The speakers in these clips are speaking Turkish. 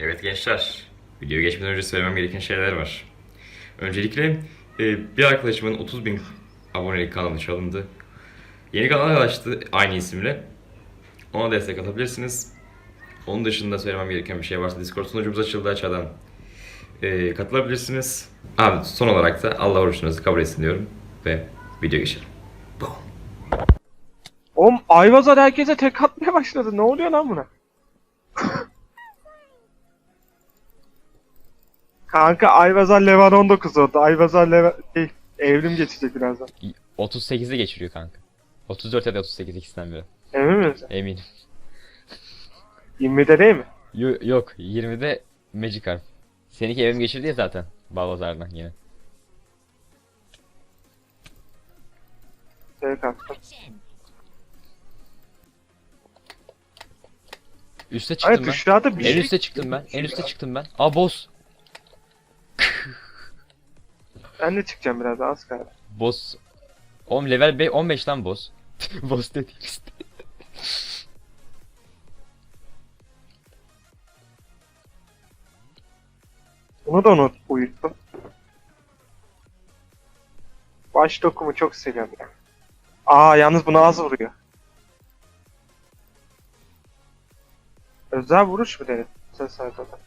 Evet gençler, videoya geçmeden önce söylemem gereken şeyler var. Öncelikle e, bir arkadaşımın 30 bin abonelik kanalı çalındı. Yeni kanal açtı aynı isimle. Ona destek atabilirsiniz. Onun dışında söylemem gereken bir şey varsa Discord sunucumuz açıldı aşağıdan. E, katılabilirsiniz. Abi son olarak da Allah oruçunuzu kabul etsin diyorum. Ve video geçelim. Boom. Oğlum Ayvazar herkese tek atmaya başladı. Ne oluyor lan buna? Kanka Ayvazar Levan 19 oldu. Ayvazar Levan şey, evrim geçecek birazdan. 38'i geçiriyor kanka. 34 ya da 38 ikisinden biri. Emin misin? Eminim. 20'de değil mi? Yo- yok 20'de Magikarp. Seninki evim geçirdi ya zaten. Balbazar'dan yine. Attım. Üste Hayır çıktım ben. tuşlarda bir En şey. üste çıktım ben. En üste çıktım ben. Aa boss. Ben de çıkacağım biraz az kaldı. Boss. Oğlum level 5 15 lan boss. boss dedi işte. Bunu da unut uyuttum. Baş dokumu çok seviyorum ya. Aa yalnız buna az vuruyor. Özel vuruş mu denir? Ses haritada.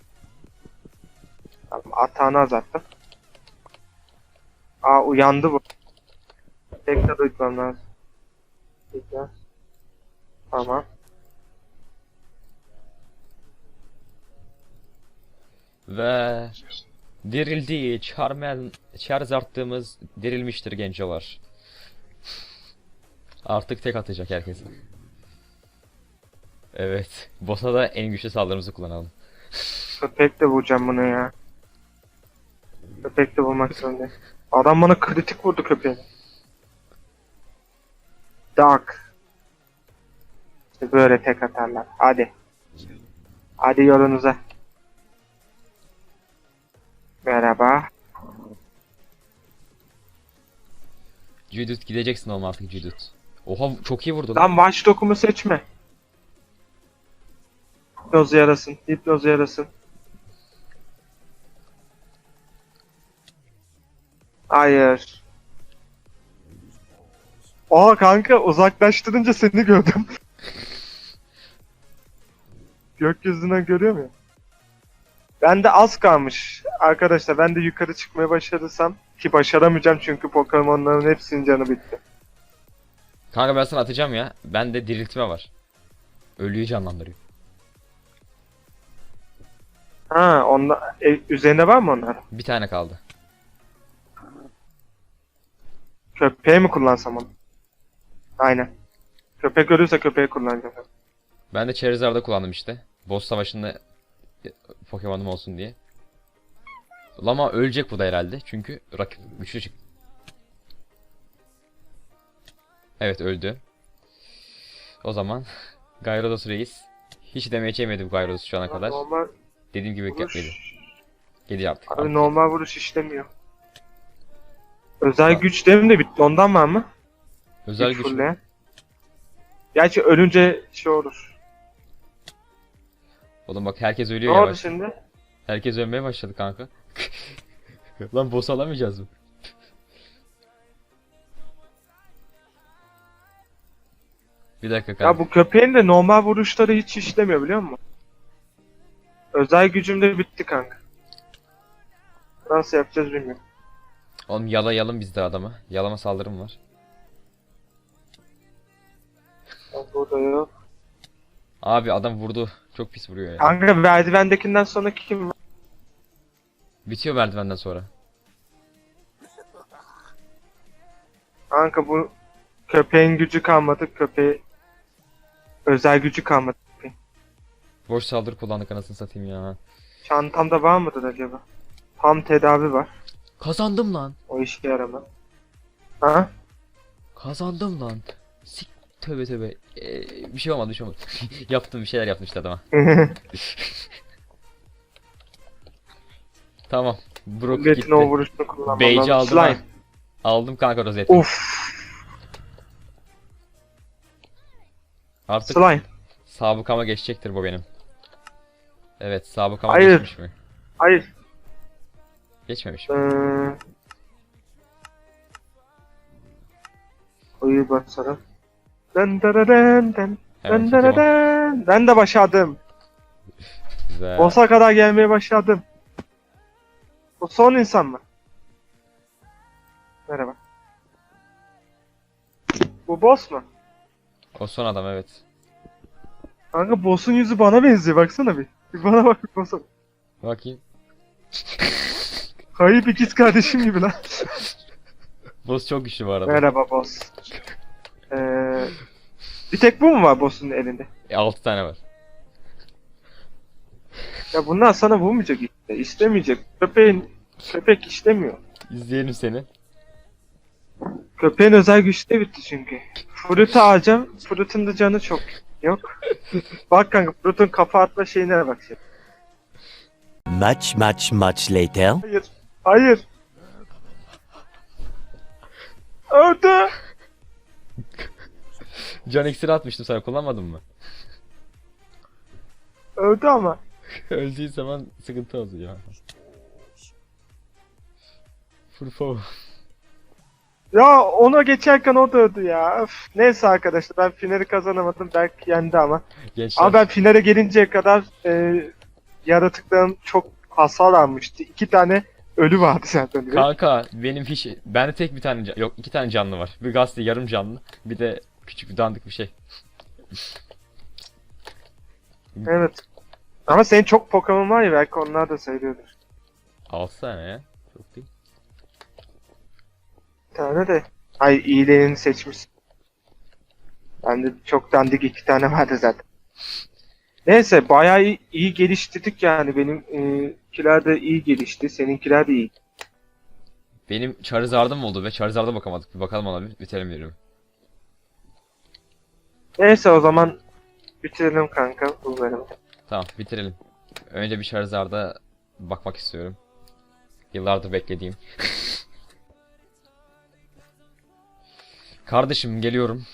Tamam atağını azalttım. Aa uyandı bu. Tekrar uyutmam lazım. Tekrar. Tamam. Ve dirildi. Charmel, Charz arttığımız dirilmiştir gencolar. Artık tek atacak herkes. Evet. Boss'a da en güçlü saldırımızı kullanalım. Köpek de vuracağım bunu ya. Köpek de vurmak zorundayım. Adam bana kritik vurdu köpeğe. Dark. İşte böyle tek atarlar. Hadi. Hadi yolunuza. Merhaba. Judith gideceksin oğlum artık Judith. Oha çok iyi vurdu lan. Lan Watch seçme. Hipnoz yarasın. Hipnoz yarasın. Hayır. Aa kanka uzaklaştırınca seni gördüm. Gökyüzünden görüyor muyum? Ben de az kalmış. Arkadaşlar ben de yukarı çıkmaya başarırsam ki başaramayacağım çünkü Pokemon'ların hepsinin canı bitti. Kanka ben sana atacağım ya. Bende diriltme var. Ölüyü canlandırıyor. Ha, onda e, üzerinde var mı onlar? Bir tane kaldı. Köpeği mi kullansam onu? Aynen. Köpek ölürse köpeği kullanacağım. Ben de Charizard'da kullandım işte. Boss savaşında Pokemon'um olsun diye. Lama ölecek bu da herhalde çünkü rakip güçlü çıktı. Evet öldü. O zaman Gyarados reis hiç damage yemedi bu Gyarados şu ana kadar. Normal Dediğim gibi vuruş, yapmadı. Geliyor artık. abi normal vuruş işlemiyor. Özel güç devrim de bitti. Ondan var mı? Özel Güç güç. Gerçi ölünce şey olur. Oğlum bak herkes Ne ölüyor oldu yavaş. şimdi? Herkes ölmeye başladı kanka. Lan boss alamayacağız mı? Bir dakika kanka. Ya bu köpeğin de normal vuruşları hiç işlemiyor biliyor musun? Özel gücüm de bitti kanka. Nasıl yapacağız bilmiyorum. Oğlum yalayalım biz de adamı. Yalama saldırım var. Ben burada yok. Abi adam vurdu. Çok pis vuruyor ya. Kanka merdivendekinden sonraki kim var? Bitiyor merdivenden sonra. Kanka bu köpeğin gücü kalmadı. Köpeği özel gücü kalmadı. Boş saldırı kullandık anasını satayım ya. Çantamda var mıdır acaba? Tam tedavi var. Kazandım lan. O işe yaramaz. Ha? Kazandım lan. Sik tövbe tövbe. Ee, bir şey olmadı bir şey olmadı. yaptım bir şeyler yaptım işte adama. Tamam. Brook Metin gitti. o vuruşunu kullanmam Beyci aldım. Slime. Aldım kanka rozeti. Uf. Artık Slime. sabıkama geçecektir bu benim. Evet sabık ama Hayır. geçmiş mi? Hayır. Geçmemiş Ee, mi? Koyu basalım. Den den den den den den. Ben de başardım. Güzel. Boss'a kadar gelmeye başladım. Bu son insan mı? Merhaba. Bu boss mu? O son adam evet. Kanka boss'un yüzü bana benziyor baksana bir. Bir bana bak bir boss'a. Bakayım. Kayıp ikiz kardeşim gibi lan. Boss çok güçlü bu arada. Merhaba boss. Ee, bir tek bu mu var boss'un elinde? E, 6 tane var. Ya bunlar sana vurmayacak işte. İstemeyecek. Köpeğin köpek istemiyor. İzleyelim seni. Köpeğin özel güçleri bitti çünkü. Fruit'u alacağım. Fruit'un da canı çok yok. bak kanka Fruit'un kafa atma şeyine bak şimdi. Much, much, much later. Hayır. Hayır. Öldü. Can iksiri atmıştım sana kullanmadın mı? Öldü ama. Öldüğün zaman sıkıntı oluyor. Furfo. Ya ona geçerken o da öldü ya. Öf. Neyse arkadaşlar ben finali kazanamadım. Berk yendi ama. Gençler. Ama ben finale gelinceye kadar e, yaratıkların çok hasar almıştı. İki tane ölü vardı zaten. Kanka benim hiç... Bende tek bir tane. Yok iki tane canlı var. Bir gazete yarım canlı. Bir de küçük bir dandik bir şey. Evet. Ama senin çok Pokemon var ya belki onlar da sayılıyordur. 6 tane ya. Çok değil. Bir tane de. Ay iyilerini seçmiş. Bende çok dandik iki tane vardı zaten. Neyse bayağı iyi, iyi geliştirdik yani. Benimkiler de iyi gelişti. Seninkiler de iyi. Benim Charizard'ım oldu ve Charizard'a bakamadık. Bir bakalım ona bir bitirelim diyorum. Neyse o zaman bitirelim kanka bu bölümü. Tamam bitirelim. Önce bir Charizard'a bakmak istiyorum. Yıllardır beklediğim. Kardeşim geliyorum.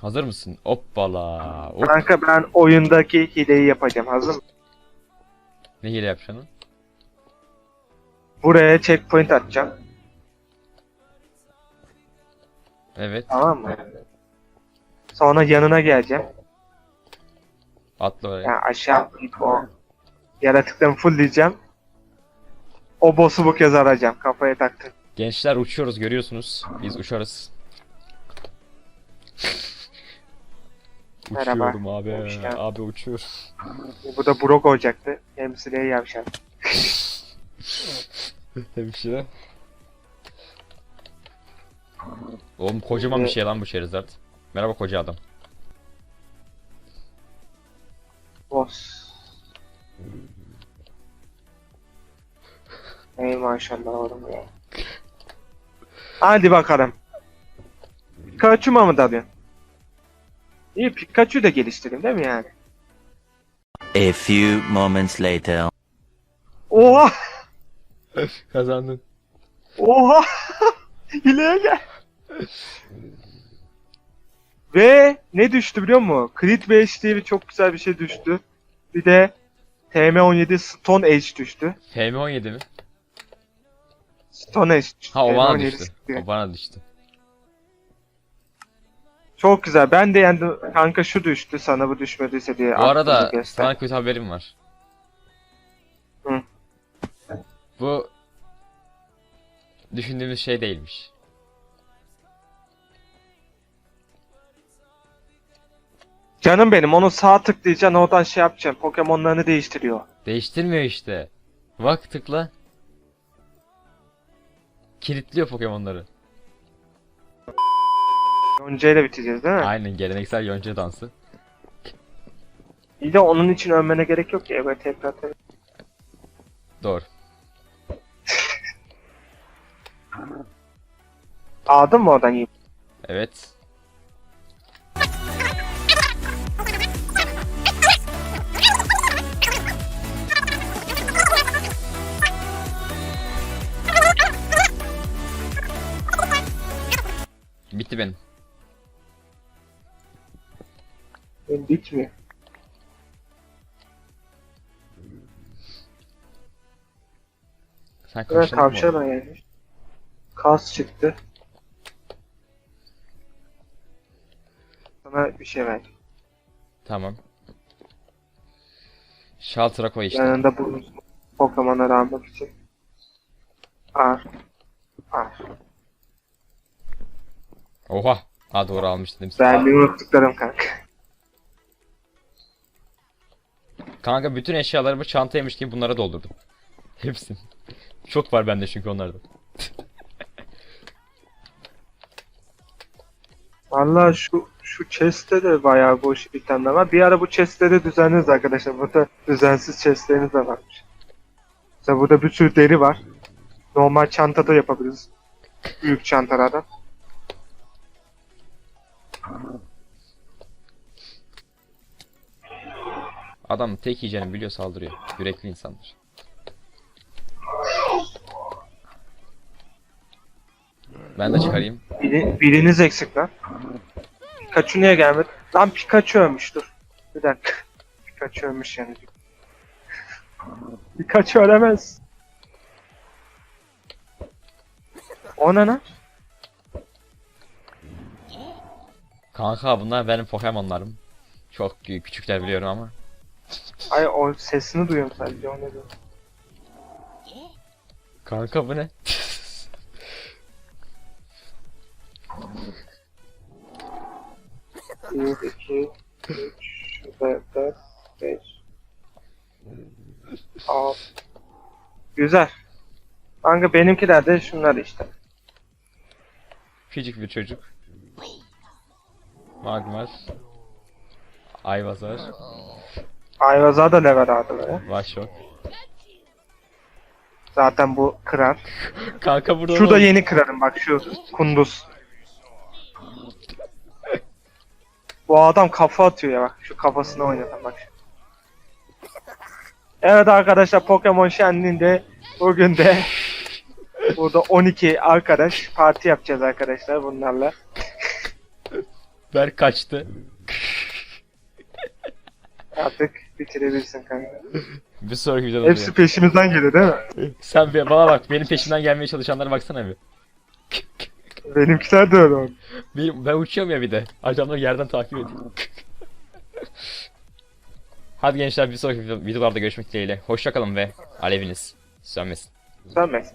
Hazır mısın? Hoppala. Hop. Kanka ben oyundaki hileyi yapacağım. Hazır mısın? Ne hile yapacaksın? Buraya checkpoint atacağım. Evet. Tamam mı? Sonra yanına geleceğim. Atla oraya. Yani aşağı inip o yaratıklarını fullleyeceğim. O boss'u bu kez arayacağım. Kafaya taktım. Gençler uçuyoruz görüyorsunuz. Biz uçarız. Merhaba. Uçuyorum abi. Hoş geldin. Abi uçuyor. Bu da Brock olacaktı. Temsiliye yavşan. Hemşire. Oğlum kocaman bir şey lan bu Charizard. Merhaba koca adam. Boss. Ey maşallah oğlum ya. Hadi bakalım. Pikachu'ma mı dalıyorsun? İyi Pikachu da geliştireyim değil mi yani? A few moments later. Oha! Kazandın. Oha! Hileye gel. Ve ne düştü biliyor musun? Crit 5 diye bir çok güzel bir şey düştü. Bir de TM17 Stone Age düştü. FM17 mi? Stone Age. Ha o bana TM17 düştü. O bana düştü. Çok güzel. Ben de yendim. Kanka şu düştü sana bu düşmediyse diye. Bu arada göster. sana kötü haberim var. Hı. Bu düşündüğümüz şey değilmiş. Canım benim onu sağ tıklayacaksın oradan şey yapacaksın. Pokemon'larını değiştiriyor. Değiştirmiyor işte. Bak tıkla. Kilitliyor Pokemon'ları. Önceyle biteceğiz değil mi? Aynen geleneksel yonca dansı. İyi de onun için ölmene gerek yok ki. Evet tekrar tekrar. Doğru. Aldın mı oradan iyi? Evet. Bitti benim. Benim bitmiyor. Sen kaçtın mı? tavşan ayarmış. Kas çıktı. Sana bir şey ver. Tamam. Shelter'a koy işte. Yanında bu Pokemon'ları almak için. Ar. Ar. Oha. Ha doğru almış dedim. sana. Vermeyi unuttuklarım kanka. Kanka bütün eşyalarımı çantaymış gibi bunlara doldurdum. Hepsini. Çok var bende çünkü onlardan. Valla şu şu chest'te de bayağı boş itemler var. Bir ara bu chest'leri düzenleriz arkadaşlar. Burada düzensiz chest'leriniz de varmış. Mesela burada bir sürü deri var. Normal çantada yapabiliriz. Büyük çantalardan. Adam tek yiyeceğini biliyor saldırıyor. Yürekli insanlar. Ben de çıkarayım. Biri, biriniz eksik lan. Pikachu niye gelmedi? Lan Pikachu ölmüş dur. Bir dakika. Pikachu ölmüş yani. Pikachu ölemez. O ne? Kanka bunlar benim Pokemon'larım. Çok kü- küçükler biliyorum ama. Ay o sesini duyuyorum sadece o ne diyor. Kanka bu ne? Bir, iki, üç, dört, dört, beş, altı. Güzel. Kanka benimkiler de şunlar işte. Küçük bir çocuk. Magmar. Ayvazar. Ayvaza da level ya. Vashok. Zaten bu kırar. Kanka burada Şu da yeni kırarım bak şu kunduz. Bu adam kafa atıyor ya bak şu kafasını oynatan bak. Evet arkadaşlar Pokemon Şenliği'nde bugün de burada 12 arkadaş parti yapacağız arkadaşlar bunlarla. Berk kaçtı. Artık bitirebilirsin kanka. Bir sonraki videoda Hepsi peşimizden geliyor değil mi? Sen bir bana bak benim peşimden gelmeye çalışanlara baksana bir. Benimkiler de öyle oldu. Benim, ben uçuyorum ya bir de. Adamlar yerden takip ediyor. Hadi gençler bir sonraki video- videolarda görüşmek dileğiyle. Hoşçakalın ve aleviniz sönmesin. Sönmez.